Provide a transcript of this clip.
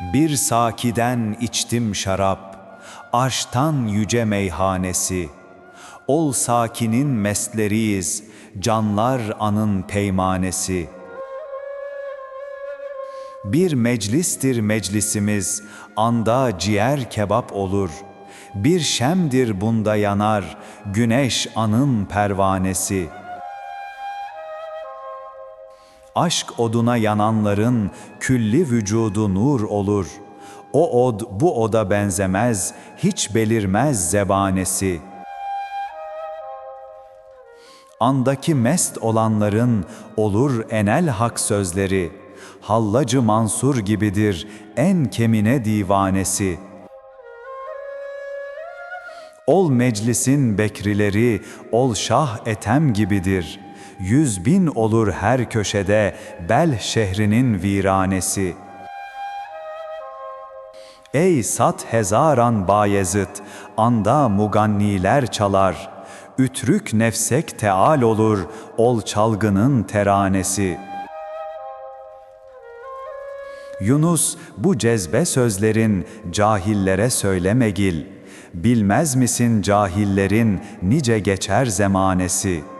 Bir sakiden içtim şarap, aştan yüce meyhanesi. Ol sakinin mesleriyiz, canlar anın peymanesi. Bir meclistir meclisimiz, anda ciğer kebap olur. Bir şemdir bunda yanar, güneş anın pervanesi.'' Aşk oduna yananların külli vücudu nur olur. O od bu oda benzemez, hiç belirmez zebanesi. Andaki mest olanların olur enel hak sözleri. Hallacı Mansur gibidir en kemine divanesi.'' Ol meclisin bekrileri, ol şah etem gibidir. Yüz bin olur her köşede Bel şehrinin viranesi. Ey sat hezaran Bayezid, anda muganniler çalar. Ütrük nefsek teal olur, ol çalgının teranesi.'' Yunus bu cezbe sözlerin cahillere söylemegil. Bilmez misin cahillerin nice geçer zemanesi.''